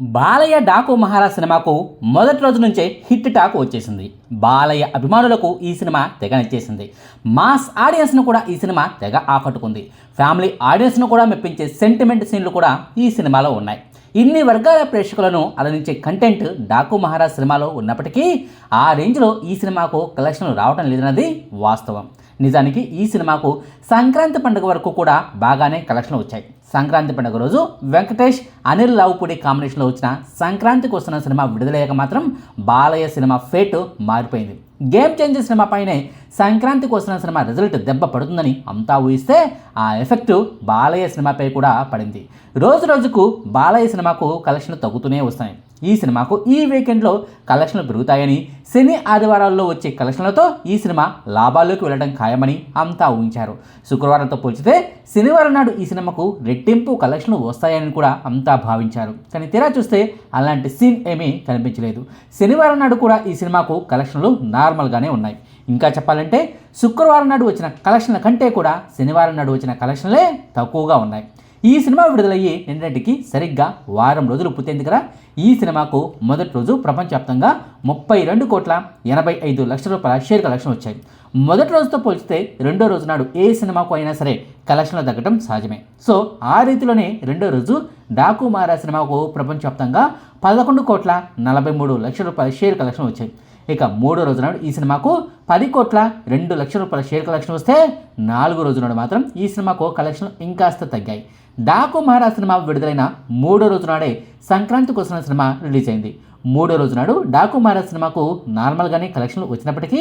బాలయ్య డాకు మహారాజ్ సినిమాకు మొదటి రోజు నుంచే హిట్ టాక్ వచ్చేసింది. బాలయ్య అభిమానులకు ఈ సినిమా తెగ నచ్చేసింది. మాస్ ఆడియన్స్ను కూడా ఈ సినిమా తెగ ఆకట్టుకుంది. ఫ్యామిలీ ఆడియన్స్ను కూడా మెప్పించే సెంటిమెంట్ సీన్లు కూడా ఈ సినిమాలో ఉన్నాయి. ఇన్ని వర్గాల ప్రేక్షకులను అలరించే కంటెంట్ డాకు మహారాజ్ సినిమాలో ఉన్నప్పటికీ ఆ రేంజ్లో ఈ సినిమాకు కలెక్షన్లు రావడం లేదన్నది వాస్తవం. నిజానికి ఈ సినిమాకు సంక్రాంతి పండుగ వరకు కూడా బాగానే కలెక్షన్లు వచ్చాయి. సంక్రాంతి పండుగ రోజు వెంకటేష్ అనిల్ రావుపూడి కాంబినేషన్లో వచ్చిన సంక్రాంతికి వస్తున్న సినిమా విడుదలయ్యాక మాత్రం బాలయ్య సినిమా ఫేట్ మారిపోయింది. గేమ్ చేంజర్ సినిమా పైనే సంక్రాంతికి వస్తున్న సినిమా రిజల్ట్ దెబ్బ పడుతుందని అంతా ఊహిస్తే ఆ ఎఫెక్టు బాలయ్య సినిమాపై కూడా పడింది. రోజు రోజుకు బాలయ్య సినిమాకు కలెక్షన్లు తగ్గుతూనే వస్తాయి ఈ సినిమాకు ఈ వీకెండ్లో కలెక్షన్లు పెరుగుతాయని శని ఆదివారాల్లో వచ్చే కలెక్షన్లతో ఈ సినిమా లాభాల్లోకి వెళ్ళడం ఖాయమని అంతా ఊహించారు. శుక్రవారంతో పోల్చితే శనివారం నాడు ఈ సినిమాకు రెట్టింపు కలెక్షన్లు వస్తాయని కూడా అంతా భావించారు. కానీ తీరా చూస్తే అలాంటి సీన్ ఏమీ కనిపించలేదు. శనివారం నాడు కూడా ఈ సినిమాకు కలెక్షన్లు నార్మల్గానే ఉన్నాయి. ఇంకా చెప్పాలంటే శుక్రవారం నాడు వచ్చిన కలెక్షన్ల కంటే కూడా శనివారం నాడు వచ్చిన కలెక్షన్లే తక్కువగా ఉన్నాయి. ఈ సినిమా విడుదలయ్యి నిన్నటికి సరిగ్గా వారం రోజులు పూర్తయింది కదా. ఈ సినిమాకు మొదటి రోజు ప్రపంచవ్యాప్తంగా ముప్పై రెండు కోట్ల ఎనభై ఐదు లక్షల రూపాయల షేర్ కలెక్షన్ వచ్చాయి. మొదటి రోజుతో పోల్చితే రెండో రోజు నాడు ఏ సినిమాకు అయినా సరే కలెక్షన్లు తగ్గడం సహజమే. సో ఆ రీతిలోనే రెండో రోజు డాకు మారా సినిమాకు ప్రపంచవ్యాప్తంగా పదకొండు కోట్ల నలభై మూడు లక్షల రూపాయల షేర్ కలెక్షన్ వచ్చాయి. ఇక మూడో రోజు నాడు ఈ సినిమాకు పది కోట్ల రెండు లక్షల రూపాయల షేర్ కలెక్షన్ వస్తే నాలుగో రోజు నాడు మాత్రం ఈ సినిమాకు కలెక్షన్ ఇంకాస్త తగ్గాయి. డాకు మహారాజ్ సినిమా విడుదలైన మూడో రోజు నాడే సంక్రాంతికి వస్తున్న సినిమా రిలీజ్ అయింది. మూడో రోజు నాడు డాకు మహారాజ్ సినిమాకు నార్మల్గానే కలెక్షన్లు వచ్చినప్పటికీ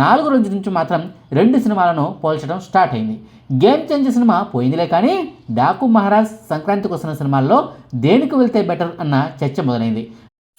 నాలుగో రోజు నుంచి మాత్రం రెండు సినిమాలను పోల్చడం స్టార్ట్ అయింది. గేమ్ చేంజ్ సినిమా పోయిందిలే కానీ డాకు మహారాజ్ సంక్రాంతికి వస్తున్న సినిమాల్లో దేనికి వెళ్తే బెటర్ అన్న చర్చ మొదలైంది.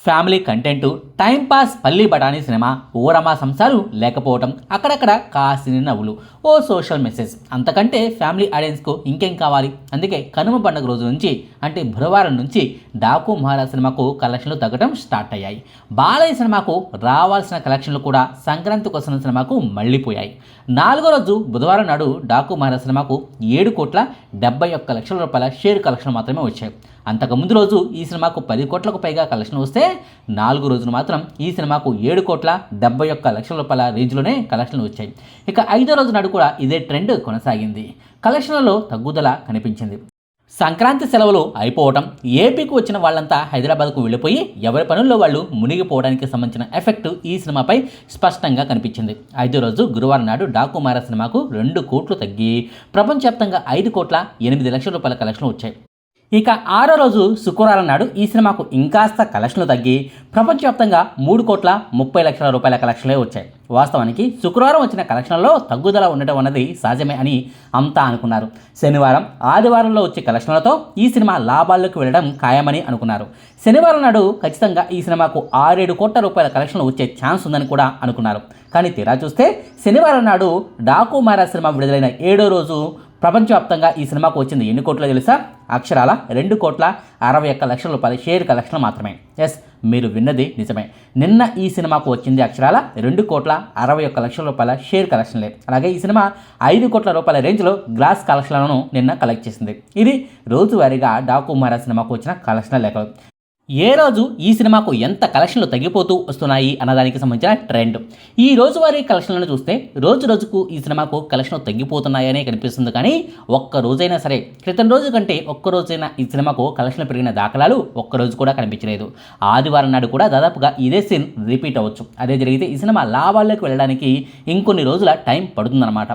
ఫ్యామిలీ కంటెంట్ టైంపాస్ పల్లి బఠానీ సినిమా ఊరమా సంసాలు లేకపోవటం అక్కడక్కడ కాసిన నవ్వులు ఓ సోషల్ మెసేజ్. అంతకంటే ఫ్యామిలీ ఆడియన్స్కు ఇంకేం కావాలి? అందుకే కనుమ పండుగ రోజు నుంచి అంటే బుధవారం నుంచి డాకు మహారాజ్ సినిమాకు కలెక్షన్లు తగ్గడం స్టార్ట్ అయ్యాయి. బాలయ్య సినిమాకు రావాల్సిన కలెక్షన్లు కూడా సంక్రాంతికి వస్తున్న సినిమాకు మళ్ళీపోయాయి. నాలుగో రోజు బుధవారం నాడు డాకు మహారాజ్ సినిమాకు ఏడు కోట్ల డెబ్బై ఒక్క లక్షల రూపాయల షేర్ కలెక్షన్ మాత్రమే వచ్చాయి. అంతకుముందు రోజు ఈ సినిమాకు పది కోట్లకు పైగా కలెక్షన్ వస్తే నాలుగు రోజులు మాత్రం ఈ సినిమాకు ఏడు కోట్ల డెబ్బై ఒక్క లక్షల రూపాయల రేంజ్లోనే కలెక్షన్లు వచ్చాయి. ఇక ఐదో రోజు నాడు కూడా ఇదే ట్రెండ్ కొనసాగింది. కలెక్షన్లలో తగ్గుదల కనిపించింది. సంక్రాంతి సెలవులు అయిపోవటం ఏపీకి వచ్చిన వాళ్ళంతా హైదరాబాద్కు వెళ్ళిపోయి ఎవరి పనుల్లో వాళ్ళు మునిగిపోవడానికి సంబంధించిన ఎఫెక్ట్ ఈ సినిమాపై స్పష్టంగా కనిపించింది. ఐదో రోజు గురువారం నాడు డాకుమార సినిమాకు రెండు కోట్లు తగ్గి ప్రపంచవ్యాప్తంగా ఐదు కోట్ల ఎనిమిది లక్షల రూపాయల కలెక్షన్లు వచ్చాయి. ఇక ఆరో రోజు శుక్రవారం నాడు ఈ సినిమాకు ఇంకాస్త కలెక్షన్లు తగ్గి ప్రపంచవ్యాప్తంగా మూడు కోట్ల ముప్పై లక్షల రూపాయల కలెక్షన్లే వచ్చాయి. వాస్తవానికి శుక్రవారం వచ్చిన కలెక్షన్లలో తగ్గుదల ఉండటం అన్నది సహజమే అని అంతా అనుకున్నారు. శనివారం ఆదివారంలో వచ్చే కలెక్షన్లతో ఈ సినిమా లాభాల్లోకి వెళ్ళడం ఖాయమని అనుకున్నారు. శనివారం నాడు ఖచ్చితంగా ఈ సినిమాకు ఆరేడు కోట్ల రూపాయల కలెక్షన్లు వచ్చే ఛాన్స్ ఉందని కూడా అనుకున్నారు. కానీ తీరా చూస్తే శనివారం నాడు డాకు మారా సినిమా విడుదలైన ఏడో రోజు ప్రపంచవ్యాప్తంగా ఈ సినిమాకు వచ్చింది ఎన్ని కోట్లు తెలుసా? అక్షరాల రెండు కోట్ల అరవై ఒక్క లక్షల రూపాయల. షేర్ కలెక్షన్ మాత్రమే. ఎస్ మీరు విన్నది నిజమే. నిన్న ఈ సినిమాకు వచ్చింది అక్షరాల రెండు కోట్ల అరవై ఒక్క లక్షల రూపాయల షేర్ కలెక్షన్లే. అలాగే ఈ సినిమా ఐదు కోట్ల రూపాయల రేంజ్లో గ్లాస్ కలెక్షన్లను నిన్న కలెక్ట్ చేసింది. ఇది రోజువారీగా డాకు మారా సినిమాకు వచ్చిన కలెక్షన్ లెక్కలు. ఏ రోజు ఈ సినిమాకు ఎంత కలెక్షన్లు తగ్గిపోతూ వస్తున్నాయి అన్నదానికి సంబంధించిన ట్రెండ్. ఈ రోజువారీ కలెక్షన్లను చూస్తే రోజు రోజుకు ఈ సినిమాకు కలెక్షన్లు తగ్గిపోతున్నాయనే కనిపిస్తుంది. కానీ ఒక్క రోజైనా సరే క్రితం రోజు కంటే ఒక్క రోజైనా ఈ సినిమాకు కలెక్షన్లు పెరిగిన దాఖలాలు ఒక్క రోజు కూడా కనిపించలేదు. ఆదివారం నాడు కూడా దాదాపుగా ఇదే సీన్ రిపీట్ అవ్వచ్చు. అదే జరిగితే ఈ సినిమా లాభాల్లోకి వెళ్ళడానికి ఇంకొన్ని రోజుల టైం పడుతుందన్నమాట.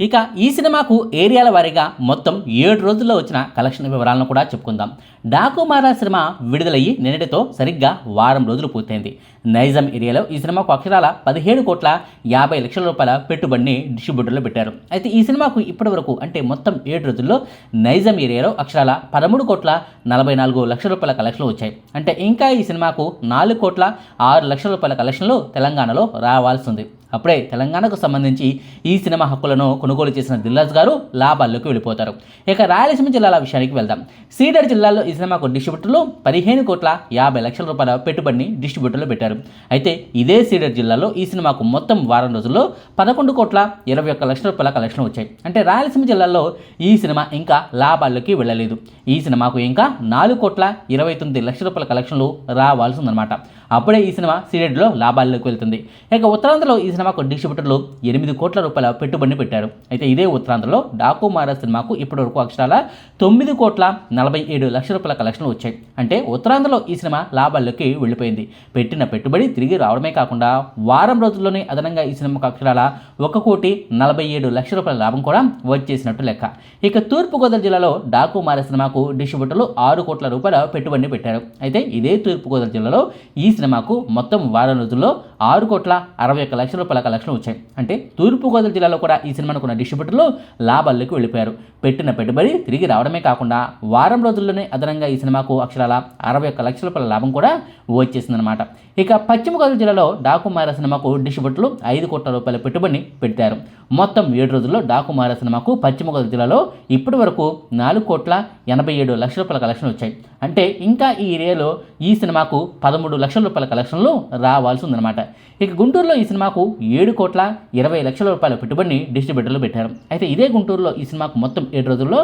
ఇక ఈ సినిమాకు ఏరియాల వారీగా మొత్తం ఏడు రోజుల్లో వచ్చిన కలెక్షన్ వివరాలను కూడా చెప్పుకుందాం. డాకుమారా సినిమా విడుదలయ్యి నిన్నటితో సరిగ్గా వారం రోజులు పూర్తయింది. నైజం ఏరియాలో ఈ సినిమాకు అక్షరాల పదిహేడు కోట్ల యాభై లక్షల రూపాయల పెట్టుబడిని డిస్ట్రిబ్యూటర్లో పెట్టారు. అయితే ఈ సినిమాకు ఇప్పటి వరకు అంటే మొత్తం ఏడు రోజుల్లో నైజం ఏరియాలో అక్షరాల పదమూడు కోట్ల నలభై నాలుగు లక్షల రూపాయల కలెక్షన్లు వచ్చాయి. అంటే ఇంకా ఈ సినిమాకు నాలుగు కోట్ల ఆరు లక్షల రూపాయల కలెక్షన్లు తెలంగాణలో రావాల్సి ఉంది. అప్పుడే తెలంగాణకు సంబంధించి ఈ సినిమా హక్కులను కొనుగోలు చేసిన దిల్లాజ్ గారు లాభాల్లోకి వెళ్ళిపోతారు. ఇక రాయలసీమ జిల్లాల విషయానికి వెళ్దాం. సీడర్ జిల్లాలో ఈ సినిమాకు డిస్ట్రిబ్యూటర్లు పదిహేను కోట్ల యాభై లక్షల రూపాయల పెట్టుబడిని డిస్ట్రిబ్యూటర్లు పెట్టారు. అయితే ఇదే సీడర్ జిల్లాలో ఈ సినిమాకు మొత్తం వారం రోజుల్లో పదకొండు కోట్ల ఇరవై ఒక్క లక్షల రూపాయల కలెక్షన్ వచ్చాయి. అంటే రాయలసీమ జిల్లాలో ఈ సినిమా ఇంకా లాభాల్లోకి వెళ్ళలేదు. ఈ సినిమాకు ఇంకా నాలుగు కోట్ల ఇరవై తొమ్మిది లక్షల రూపాయల కలెక్షన్లు రావాల్సి ఉందన్నమాట అప్పుడే ఈ సినిమా సీడెడ్లో లాభాల్లోకి వెళ్తుంది. ఇక ఉత్తరాంధ్రలో ఈ సినిమా సినిమాకు డిస్ట్రిబ్యూటర్లు ఎనిమిది కోట్ల రూపాయల పెట్టుబడిని పెట్టారు. అయితే ఇదే ఉత్తరాంధ్రలో డాకు మారా సినిమాకు ఇప్పటివరకు అక్షరాల తొమ్మిది కోట్ల నలభై ఏడు లక్షల రూపాయల కలెక్షన్లు వచ్చాయి. అంటే ఉత్తరాంధ్రలో ఈ సినిమా లాభాల్లోకి వెళ్ళిపోయింది. పెట్టిన పెట్టుబడి తిరిగి రావడమే కాకుండా వారం రోజుల్లోనే అదనంగా ఈ సినిమాకు అక్షరాల ఒక కోటి నలభై ఏడు లక్షల రూపాయల లాభం కూడా వచ్చేసినట్టు లెక్క. ఇక తూర్పుగోదావరి జిల్లాలో డాకు మారా సినిమాకు డిస్ట్రిబ్యూటర్లు ఆరు కోట్ల రూపాయల పెట్టుబడిని పెట్టారు. అయితే ఇదే తూర్పుగోదావరి జిల్లాలో ఈ సినిమాకు మొత్తం వారం రోజుల్లో ఆరు కోట్ల అరవై ఒక్క లక్షల రూపాయల కలెక్షన్లు వచ్చాయి. అంటే తూర్పుగోదావరి జిల్లాలో కూడా ఈ సినిమాను కొన్న డిస్ట్రిబ్యూటర్లు లాభాల్లోకి వెళ్ళిపోయారు. పెట్టిన పెట్టుబడి తిరిగి రావడమే కాకుండా వారం రోజుల్లోనే అదనంగా ఈ సినిమాకు అక్షరాల అరవై ఒక్క లక్షల రూపాయల లాభం కూడా వచ్చేసిందనమాట ఇక పశ్చిమ గోదావరి జిల్లాలో డాకుమార సినిమాకు డిస్ట్రిబ్యూటర్లు ఐదు కోట్ల రూపాయల పెట్టుబడిని పెట్టారు. మొత్తం ఏడు రోజుల్లో డాకుమార సినిమాకు పశ్చిమ గోదావరి జిల్లాలో ఇప్పటి వరకు నాలుగు కోట్ల ఎనభై ఏడు లక్షల రూపాయల కలెక్షన్ వచ్చాయి. అంటే ఇంకా ఈ ఏరియాలో ఈ సినిమాకు పదమూడు లక్షల రూపాయల కలెక్షన్లు రావాల్సి ఉందన్నమాట. ఇక గుంటూరులో ఈ సినిమాకు ఏడు కోట్ల ఇరవై లక్షల రూపాయల పెట్టుబడిని డిస్ట్రిబ్యూటర్లు పెట్టారు. అయితే ఇదే గుంటూరులో ఈ సినిమాకు మొత్తం ఏడు రోజుల్లో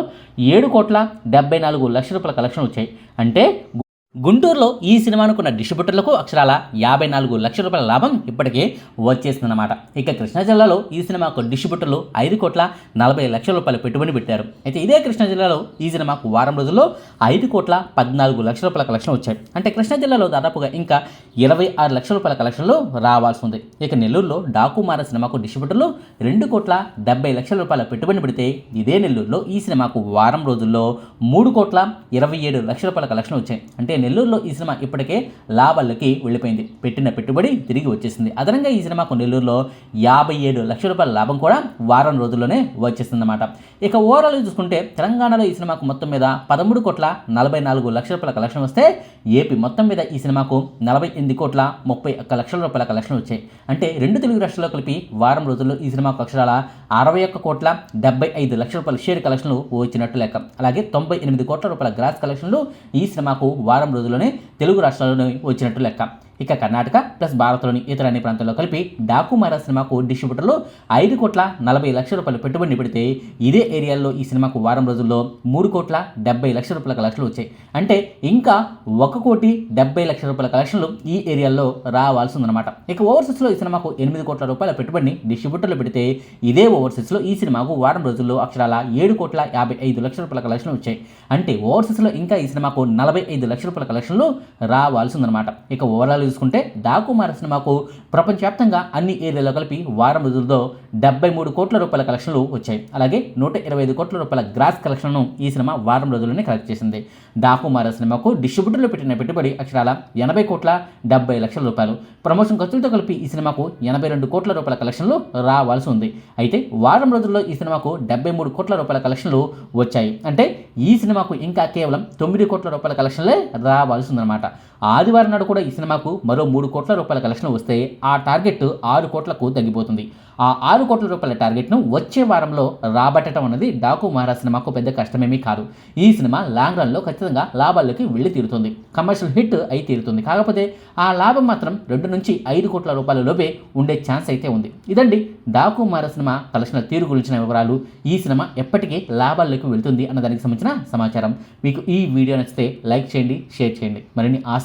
ఏడు కోట్ల డెబ్బై నాలుగు లక్షల రూపాయల కలెక్షన్ వచ్చాయి. అంటే గుంటూరులో ఈ సినిమానుకున్న డిస్ట్రిబ్యూటర్లకు అక్షరాల యాభై నాలుగు లక్షల రూపాయల లాభం ఇప్పటికే వచ్చేసిందన్నమాట. ఇక కృష్ణా జిల్లాలో ఈ సినిమాకు డిస్ట్రిబ్యూటర్లు ఐదు కోట్ల నలభై లక్షల రూపాయల పెట్టుబడి పెట్టారు. అయితే ఇదే కృష్ణా జిల్లాలో ఈ సినిమాకు వారం రోజుల్లో ఐదు కోట్ల పద్నాలుగు లక్షల రూపాయల కలెక్షన్ వచ్చాయి. అంటే కృష్ణా జిల్లాలో దాదాపుగా ఇంకా ఇరవై ఆరు లక్షల రూపాయల కలెక్షన్లు రావాల్సి ఉంది. ఇక నెల్లూరులో డాకుమార సినిమాకు డిస్ట్రిబ్యూటర్లు రెండు కోట్ల డెబ్బై లక్షల రూపాయల పెట్టుబడి పెడితే ఇదే నెల్లూరులో ఈ సినిమాకు వారం రోజుల్లో మూడు కోట్ల ఇరవై ఏడు లక్షల రూపాయల కలెక్షన్ వచ్చాయి. అంటే నెల్లూరులో ఈ సినిమా ఇప్పటికే లాభాలకి వెళ్ళిపోయింది. పెట్టిన పెట్టుబడి తిరిగి వచ్చేసింది. అదనంగా ఈ సినిమాకు నెల్లూరులో యాభై ఏడు లక్షల రూపాయల లాభం కూడా వారం రోజుల్లోనే వచ్చేసిందన్నమాట. ఇక ఓవరాల్ చూసుకుంటే తెలంగాణలో ఈ సినిమాకు మొత్తం మీద పదమూడు కోట్ల నలభై నాలుగు లక్షల రూపాయల కలెక్షన్ వస్తే ఏపీ మొత్తం మీద ఈ సినిమాకు నలభై ఎనిమిది కోట్ల ముప్పై ఒక్క లక్షల రూపాయల కలెక్షన్ వచ్చాయి. అంటే రెండు తెలుగు రాష్ట్రాల్లో కలిపి వారం రోజుల్లో ఈ సినిమాకు అక్షరాల అరవై ఒక్క కోట్ల డెబ్బై ఐదు లక్షల రూపాయల షేర్ కలెక్షన్లు వచ్చినట్టు లెక్క. అలాగే తొంభై ఎనిమిది కోట్ల రూపాయల గ్రాస్ కలెక్షన్లు ఈ సినిమాకు వారం రోజుల్లోనే తెలుగు రాష్ట్రాల్లోనే వచ్చినట్టు లెక్క. ఇక కర్ణాటక ప్లస్ భారత్లోని ఇతర అన్ని ప్రాంతాల్లో కలిపి డాకుమారా సినిమాకు డిస్ట్రిబ్యూటర్లు ఐదు కోట్ల నలభై లక్షల రూపాయలు పెట్టుబడిని పెడితే ఇదే ఏరియాల్లో ఈ సినిమాకు వారం రోజుల్లో మూడు కోట్ల డెబ్బై లక్షల రూపాయల కలెక్షన్లు వచ్చాయి. అంటే ఇంకా ఒక కోటి డెబ్బై లక్షల రూపాయల కలెక్షన్లు ఈ ఏరియాల్లో రావాల్సి ఉందన్నమాట ఇక ఓవర్సీస్లో ఈ సినిమాకు ఎనిమిది కోట్ల రూపాయల పెట్టుబడిని డిస్ట్రిబ్యూటర్లు పెడితే ఇదే ఓవర్సీస్లో ఈ సినిమాకు వారం రోజుల్లో అక్షరాల ఏడు కోట్ల యాభై ఐదు లక్షల రూపాయల కలెక్షన్లు వచ్చాయి. అంటే ఓవర్సీస్లో ఇంకా ఈ సినిమాకు నలభై ఐదు లక్షల రూపాయల కలెక్షన్లు రావాల్సి ఉందన్నమాట ఇక ఓవరాల్ చూసుకుంటే డాకుమార సినిమాకు ప్రపంచవ్యాప్తంగా అన్ని ఏరియాలో కలిపి వారం రోజులతో డెబ్బై మూడు కోట్ల రూపాయల కలెక్షన్లు వచ్చాయి. అలాగే నూట ఇరవై ఐదు కోట్ల రూపాయల గ్రాస్ కలెక్షన్ను ఈ సినిమా వారం రోజుల్లోనే కలెక్ట్ చేసింది. దాకుమార సినిమాకు డిస్ట్రిబ్యూటర్లు పెట్టిన పెట్టుబడి అక్షరాల ఎనభై కోట్ల డెబ్బై లక్షల రూపాయలు. ప్రమోషన్ ఖర్చులతో కలిపి ఈ సినిమాకు ఎనభై రెండు కోట్ల రూపాయల కలెక్షన్లు రావాల్సి ఉంది. అయితే వారం రోజుల్లో ఈ సినిమాకు డెబ్బై మూడు కోట్ల రూపాయల కలెక్షన్లు వచ్చాయి. అంటే ఈ సినిమాకు ఇంకా కేవలం తొమ్మిది కోట్ల రూపాయల కలెక్షన్లే రావాల్సి ఉందన్నమాట. అనమాట ఆదివారం నాడు కూడా ఈ సినిమాకు మరో మూడు కోట్ల రూపాయల కలెక్షన్ వస్తే ఆ టార్గెట్ ఆరు కోట్లకు తగ్గిపోతుంది. ఆ ఆరు కోట్ల రూపాయల టార్గెట్ను వచ్చే వారంలో రాబట్టడం అనేది డాకు మహారాజ్ సినిమాకు పెద్ద కష్టమేమీ కాదు. ఈ సినిమా లాంగ్ రన్లో ఖచ్చితంగా లాభాల్లోకి వెళ్ళి తీరుతుంది. కమర్షియల్ హిట్ అయి తీరుతుంది. కాకపోతే ఆ లాభం మాత్రం రెండు నుంచి ఐదు కోట్ల రూపాయల లోపే ఉండే ఛాన్స్ అయితే ఉంది. ఇదండి డాకు మహారాజ్ సినిమా కలెక్షన్ల తీరు గురించిన వివరాలు. ఈ సినిమా ఎప్పటికీ లాభాల్లోకి వెళ్తుంది అన్న దానికి సంబంధించిన సమాచారం. మీకు ఈ వీడియో నచ్చితే లైక్ చేయండి షేర్ చేయండి. మరిన్ని ఆశ